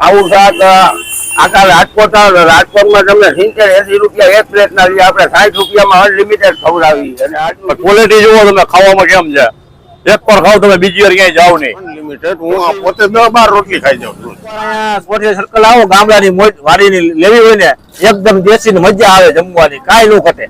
આવું શાક આખા રાજકોટ રાજકોટમાં તમને સિત્તેર એસી રૂપિયા એક પ્લેટ ના લીધે આપણે સાઠ રૂપિયામાં અનલિમિટેડ ખવડાવી અને ક્વોલિટી જુઓ તમે ખાવામાં કેમ છે? એક પર ખાવ તમે બીજી વાર ક્યાંય જાવ નહીં. અનલિમિટેડ હું પોતે દસ બાર રોટલી ખાઈ જાઉં સ્પોર્ટ્સ સર્કલ આવો ગામડાની મોજ વાડીની લેવી હોય ને એકદમ દેશી મજા આવે જમવાની કાંઈ ન ઘટે.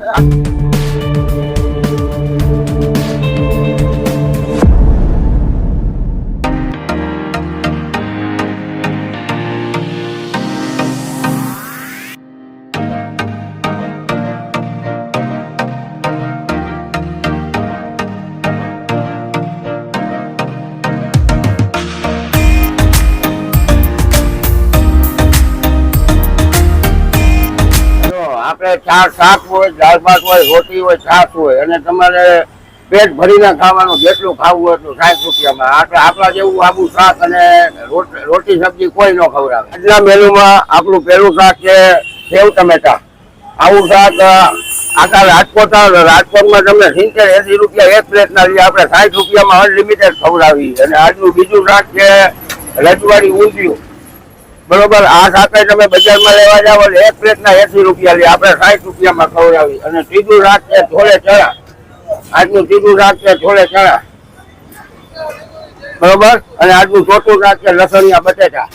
આપણે ચાર શાક હોય, દાળ ભાત હોય રોટી હોય, છાશ હોય, અને તમારે પેટ ભરીને ખાવાનું, જેટલું ખાવું હોય એટલું સાઠ રૂપિયામાં. આપણે આપણા જેવું આબુ શાક અને રોટ- સબ્જી કોઈ ન ખવડાવે. આજના મેનુમાં આપણું પહેલું શાક છે સેવ ટમેટા. આવું શાક આખા રાજકોટ રાજકોટમાં તમને સિત્તેર, એસી રૂપિયા એક પ્લેટના લઈએ આપણે સાઠ રૂપિયામાં અનલિમિટેડ ખવડાવી. અને આજનું બીજું શાક છે રજવાડી ઊંધિયું. બરોબર, આ સાથે તમે બજારમાં લેવા જાવ એક પ્લેટ ના એસી રૂપિયા લે, આપણે સાઠ રૂપિયામાં ખવડાવી. અને ત્રીજું રાત છે છોલે ચણા. આજનું ત્રીજું રાત છે છોલે ચણા. બરોબર? અને આજનું ચોથું રાત છે લસણિયા બટેટા.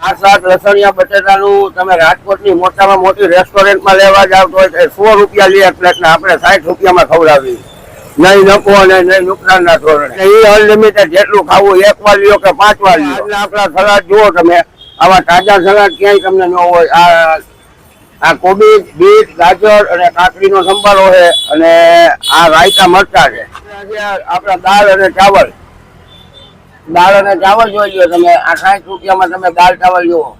આ સાત લસણિયા બટેટાનું તમે રાજકોટની મોટામાં મોટી રેસ્ટોરન્ટમાં લેવા જાવ તો સો રૂપિયા લે પ્લેટના, આપણે સાઠ રૂપિયામાં ખવડાવી નહીં નફો અને નહીં નુકસાન ના ધોરણે એ અનલિમિટેડ જેટલું ખાવું એક વાર લ્યો કે પાંચ વાર લ્યો એટલે આપણા સલાડ જુઓ તમે આવા તાજા સલાડ ક્યાંય તમને ન હોય. આ આ કોબી બીટ ગાજર અને કાકડીનો સંભારો છે અને આ રાયતા મરચા છે. આપણા દાળ અને ચાવલ. દાળ અને ચાવલ જોઈ લો તમે આ સાઠ રૂપિયામાં તમે દાળ ચાવલ જુઓ.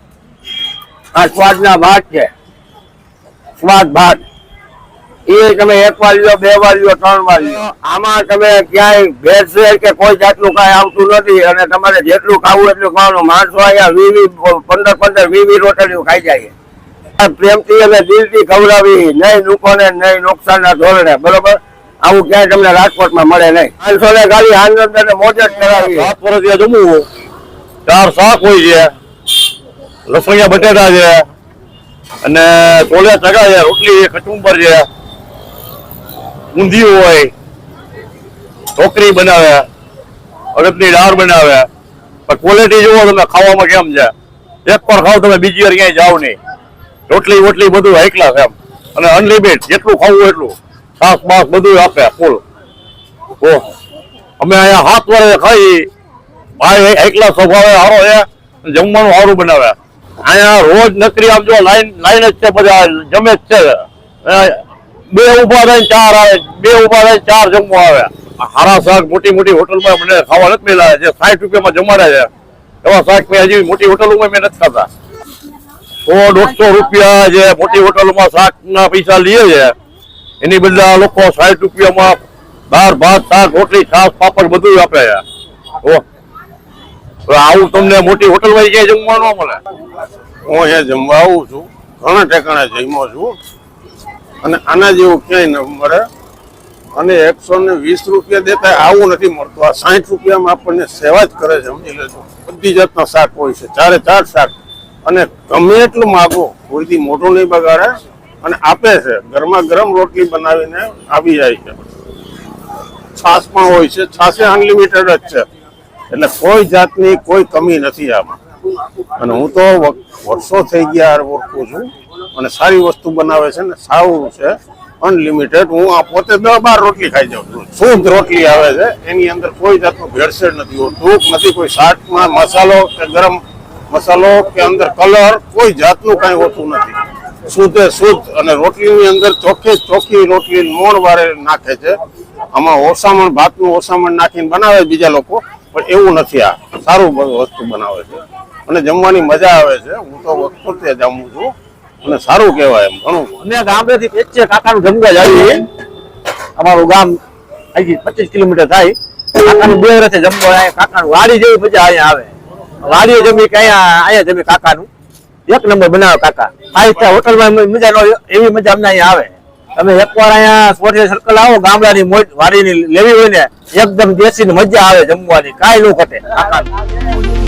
આ સ્વાદના ભાત છે. સ્વાદ ભાત. એ તમે એક વાર લ્યો બે વાર લ્યો ત્રણ વાર લ્યો આમાં તમે ક્યાંય ભેળસેળ કે કોઈ જાતનું કાંઈ આવતું નથી અને તમારે જેટલું ખાવું એટલું ખાવાનું. માણસો અહીંયા વી વી પંદર પંદર વી વી રોટલીઓ ખાઈ જાય પ્રેમથી અને દિલથી ખવડાવી નહીં નુકોને નહીં નુકસાનના ધોરણે બરોબર? આવું ક્યાંય તમને રાજકોટમાં મળે નહીં. માણસો ને ખાલી આનંદ અને મોજ જ કરાવી. સાત વર્ષ જમવું ચાર શાક હોય છે લસણિયા બટેટા છે અને ચોલે ચગા છે રોટલી છે કચુંબર છે. ઊંધિયું હોય, ઢોકરી બનાવે, અડદની દાળ બનાવે. પણ ક્વોલિટી જુઓ તમે ખાવામાં કેમ છે? એક પણ ખાવ તમે, બીજી વાર ક્યાંય જાઓ નહીં. રોટલી વોટલી બધું હાઈ ક્લાસ એમ. અને અનલિમિટ જેટલું ખાવું એટલું. છાસ, માસ બધું આપે ફૂલ ઓહ. અમે અહીંયા હાથ વાળે ખાઈ, ભાઈ એકલા સ્વભાવે સારો છે જમવાનું સારું બનાવે. અહીંયા રોજ નકરી આમ જો લાઈન લાઈન જ છે, બધા જમે જ છે. બે ઊભા થઈને ચાર આવે, બે ઊભા થઈને ચાર જમવા આવે. હારા શાક મોટી મોટી હોટલમાં મને ખાવા નથી મળ્યા જે સાઠ રૂપિયામાં જમાડે છે. એવા શાક મેં હજી મોટી હોટલોમાં મેં નથી ખાતા સો દોઢસો રૂપિયા જે મોટી હોટલોમાં શાકના પૈસા લે છે. એની બદલે લોકો સાઠ રૂપિયામાં દાળ, ભાત, શાક, રોટલી છાસ પાપડ બધું આપે છે. આવું તમને મોટી હોટલમાં ક્યાંય જમવા ન મળે? હું અહીંયા જમવા આવું છું. ઘણા ઠેકાણે જમ્યો છું. અને આના જેવું ક્યાંય ન મળે. અને એકસો ને વીસ રૂપિયા દેતા આવું નથી મળતું. આ સાઠ રૂપિયામાં આપણને સેવા જ કરે છે, સમજી લેજો. બધી જાતના શાક હોય છે, ચારે ચાર શાક. અને ગમે એટલું માગો, કોઈથી મોટું નહીં બગાડે. અને આપે છે ગરમા ગરમ રોટલી બનાવીને આવી જાય છે. છાશ પણ હોય છે, છાશે અનલિમિટેડ જ છે. એટલે કોઈ જાતની કોઈ કમી નથી આમાં. અને હું તો વર્ષો થઈ ગયા ઓળખું છું. અને સારી વસ્તુ બનાવે છે ને સારું છે અનલિમિટેડ હું આ પોતે દસ બાર રોટલી ખાઈ જાઉં છું. શુદ્ધ રોટલી આવે છે. એની અંદર કોઈ જાતનું ભેળસેળ નથી. હોતું નથી, કોઈ શાકમાં મસાલો કે ગરમ મસાલો કે અંદર કલર, કોઈ જાતનું કાંઈ હોતું નથી. શુદ્ધે શુદ્ધ અને રોટલીની અંદર ચોખ્ખે ચોખ્ખી રોટલી મોણ વારે નાખે છે. આમાં ઓસામણ ભાતનું ઓસામણ નાખીને બનાવે બીજા લોકો, પણ એવું નથી આ. સારું વસ્તુ બનાવે છે. અને જમવાની મજા આવે છે. હું તો વખતે જમું છું. અને સારું કહેવાય એમ, ઘણું. અમે ગામડેથી પેચે કાકાનું જમવા જઈએ અમારું ગામ અહીંથી પચીસ કિલોમીટર થાય. કાકાનું બે રથે જમવા આવે કાકાનું વાડી જેવી મજા અહીંયા આવે. વાડીએ જમી કે અહીંયા અહીંયા જમી કાકાનું એક નંબર બનાવે કાકા ફાઈવ સ્ટાર હોટલમાં મજા એવી મજા અમને અહીંયા આવે. તમે એકવાર અહીંયા સ્પોર્ટ્સ સર્કલ આવો, ગામડાની મોજ, વાડીની લેવી હોય ને, એકદમ દેશી મજા આવે જમવાની. કાંઈ ન ઘટે કાકાનું